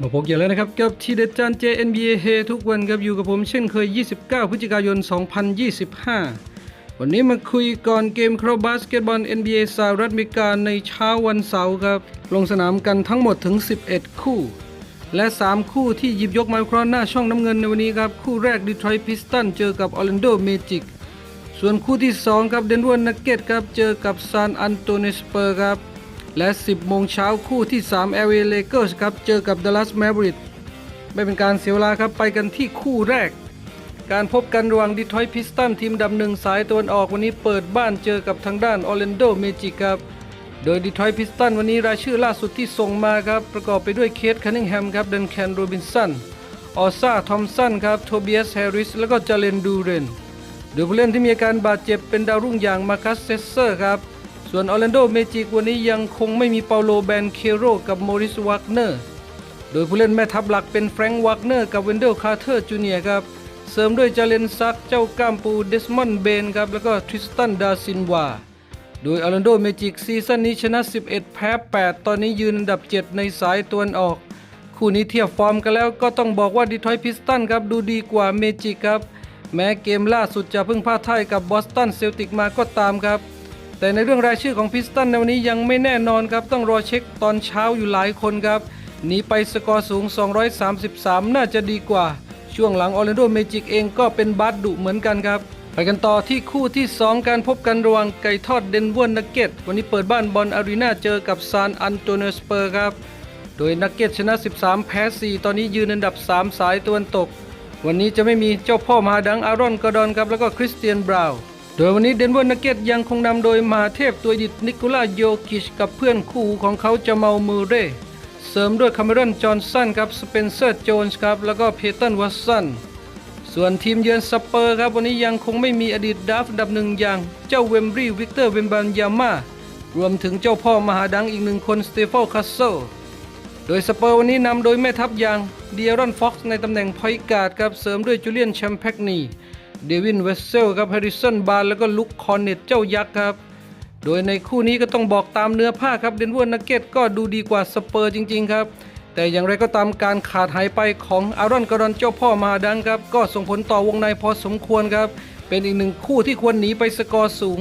มาพบกันแล้วนะครับกับทีเด็ดจาน JNBA เฮทุกวันครับอยู่กับผมเช่นเคย 29 พฤศจิกายน 2025 วันนี้มาคุยก่อนเกมครอบาสเกตบอล NBA สหรัฐอเมริกาในเช้าวันเสาร์ครับ ลงสนามกันทั้งหมดถึง 11 คู่ และ 3 คู่ที่หยิบยกมาคราะห์หน้าช่องน้ำเงินในวันนี้ครับ คู่แรกดีทรอยต์พิสตันเจอกับออร์แลนโดเมจิกส่วนคู่ที่ 2 ครับเดนเวอร์นักเก็ตครับเจอกับซานอันโตนิสเปอร์ครับ และ 10 โมงเช้าคู่ที่ 3 LA Lakers ครับ เจอกับ Dallas Mavericks ไม่เป็นการเสียเวลาครับ ไปกันที่คู่แรก การพบกันระหว่างดีทรอยต์พิสตันทีมดำหนึ่งสายตะวันออกวันนี้เปิดบ้านเจอกับทางด้านออร์แลนโดเมจิกครับ โดยดีทรอยต์พิสตันวันนี้รายชื่อล่าสุดที่ส่งมาครับ ประกอบไปด้วยเคทคันนิงแฮมครับเดนแคนโรบินสันออซ่าทอมสันครับโทเบียสแฮร์ริสแล้วก็จาเลนดูเรนโดยผู้เล่นที่มีอาการบาดเจ็บเป็นดาวรุ่งอย่างมาคัสเซสเซอร์ครับ ส่วนออร์แลนโดเมจิกวันนี้ยังคงไม่มีเปาโลแบนเคโรกับโมริสวักเนอร์ โดยผู้เล่นแม่ทัพหลักเป็นแฟรงค์วักเนอร์กับเวนเดลคาร์เทอร์จูเนียครับ เสริมด้วยจาเลนซักเจ้ากล้ามปูเดสมอนด์เบนครับ แล้วก็ทริสตันดาซินวา โดยออร์แลนโดเมจิกซีซั่นนี้ชนะ 11 แพ้ 8 ตอนนี้ยืนอันดับ 7 ในสายตะวันออก คู่นี้เทียบฟอร์มกันแล้วก็ต้องบอกว่าดีทอยพิสตันครับดูดีกว่าเมจิกครับ แม้เกมล่าสุดจะเพิ่งพลาดท่ายกับบอสตันเซลติกมาก็ตามครับ แต่ในเรื่องรายชื่อของพิสตันในวันนี้ยังไม่แน่นอนครับ ต้องรอเช็คตอนเช้าอยู่หลายคนครับหนีไปสกอร์สูง 233 น่าจะดีกว่า ช่วงหลังออร์แลนโดเมจิกเองก็เป็นบาสดุเหมือนกันครับ ไปกันต่อที่คู่ที่ 2 การพบกันระหว่างไก่ทอดเดนเวอร์นักเก็ตวันนี้เปิดบ้านบอลอารีนาเจอกับซานอันโตเนสเปอร์ครับ โดยนักเก็ตชนะ 13 แพ้ 4 ตอนนี้ยืนอันดับ 3 สายตะวันตก วันนี้จะไม่มีเจ้าพ่อมหาดังอารอนกอร์ดอนครับแล้วก็คริสเตียนบราวน์ โดยวันนี้เดนเวอร์นักเก็ตยังคงนำโดยมหาเทพตัวดิดนิโคลาโยกิชกับเพื่อนคู่ของเขาจะเมามูเร่เสริมด้วยคาเมรอนจอห์นสันครับสเปนเซอร์โจนส์ครับแล้วก็เพเทนวัตสันส่วนทีมเยือนสเปอร์ครับวันนี้ยังคงไม่มีอดีตดราฟต์ดับหนึ่งอย่าง เจ้าเวมบรีวิกเตอร์เวมบันยามารวมถึงเจ้าพ่อมหาดังอีกหนึ่งคนสเตฟ a ลคาสเซลโดยสเปอร์วันนี้นำโดยแม่ทัพอย่างเดียรอนฟ็อกซ์ในตำแหน่งพอยการ์ดครับเสริมด้วยจูเลียนแชมแพกนี เดวินเวสเซลครับแฮริสันบาร์แล้วก็ลุคคอนเนตเจ้ายักษ์ครับ โดยในคู่นี้ก็ต้องบอกตามเนื้อผ้าครับเดนเวอร์นักเก็ตก็ดูดีกว่าสเปอร์จริง ๆ ครับ แต่อย่างไรก็ตามการขาดหายไปของอารอนกอรอนเจ้าพ่อมาดังครับ ก็ส่งผลต่อวงในพอสมควรครับ เป็นอีกหนึ่งคู่ที่ควรหนีไปสกอร์สูง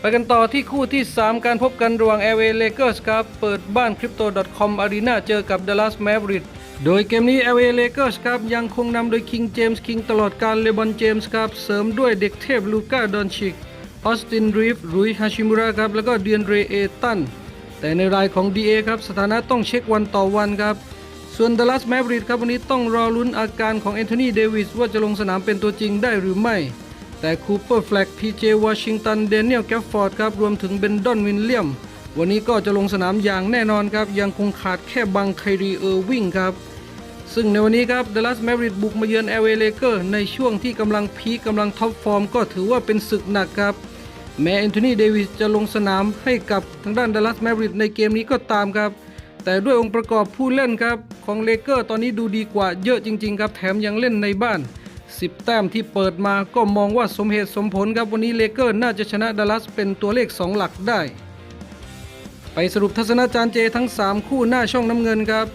ไปกันต่อที่คู่ที่ 3 การพบกันระหว่าง LA Lakers ครับ เปิดบ้าน Crypto.com Arena เจอกับ Dallas Mavericks โดยเกมนี้ LA Lakers ครับยังคงนำโดย King James King ตลอดการเลบอนเจมส์ครับเสริมด้วยเด็กเทพลูก้าดอนชิกออสตินรีฟรุยฮาชิมุระครับแล้วก็เดียนเรเอตันแต่ในรายของ DA ครับสถานะต้องเช็ควันต่อวันครับส่วน Dallas Mavericks ครับวันนี้ต้องรอลุ้นอาการของแอนโทนีเดวิสว่าจะลงสนามเป็นตัวจริงได้หรือไม่ แต่คูเปอร์แฟลกพีเจวอชิงตันเดน i น l ลแกฟฟอร์ดครับรวมถึงเบนดอนวินเลียม วันนี้ก็จะลงสนามอย่างแน่นอนครับยังคงขาดแค่บังไครีเออร์วิงครับ ซึ่งในวันนี้ครับ Dallas Mavericks บุกมาเยือน LA Lakers ในช่วงที่กำลังพีกำลังท็อปฟอร์มก็ถือว่าเป็นศึกหนักครับ แม้แอนโทนีเดวิสจะลงสนามให้กับทางด้าน Dallas Mavericks ในเกมนี้ก็ตามครับ แต่ด้วยองค์ประกอบผู้เล่นครับของเลเกอร์ตอนนี้ดูดีกว่าเยอะจริง ๆ ครับแถมยังเล่นในบ้าน 10 แต้มที่เปิดมาก็มองว่าสมเหตุสมผลครับวันนี้เลเกอร์น่าจะชนะดัลลัสเป็นตัวเลข 2 หลักได้ ไปสรุปทัศนาจารย์เจทั้ง 3 คู่หน้าช่องน้ำเงินครับ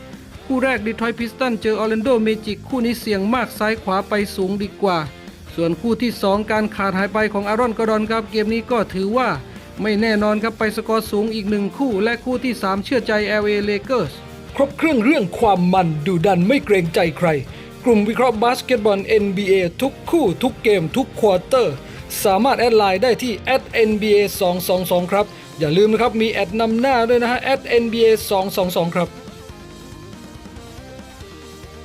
คู่แรกดีทรอยพิสตันเจอออร์แลนโดเมจิกคู่นี้เสี่ยงมากซ้ายขวาไปสูงดีกว่า ส่วนคู่ที่ 2 การขาดหายไปของอารอนกอรอนครับเกมนี้ก็ถือว่า ไม่แน่นอนครับไปสกอร์สูงอีกหนึ่งคู่ และคู่ที่ 3 เชื่อใจ LA Lakers ครบเครื่องเรื่องความมันดูดันไม่เกรงใจใคร กลุ่มวิเคราะห์บาสเกตบอล NBA ทุกคู่ทุกเกมทุกควอเตอร์ สามารถแอดไลน์ได้ที่ @nba 222ครับ อย่าลืมนะครับมีแอดนำหน้าด้วยนะฮะ @nba 222ครับ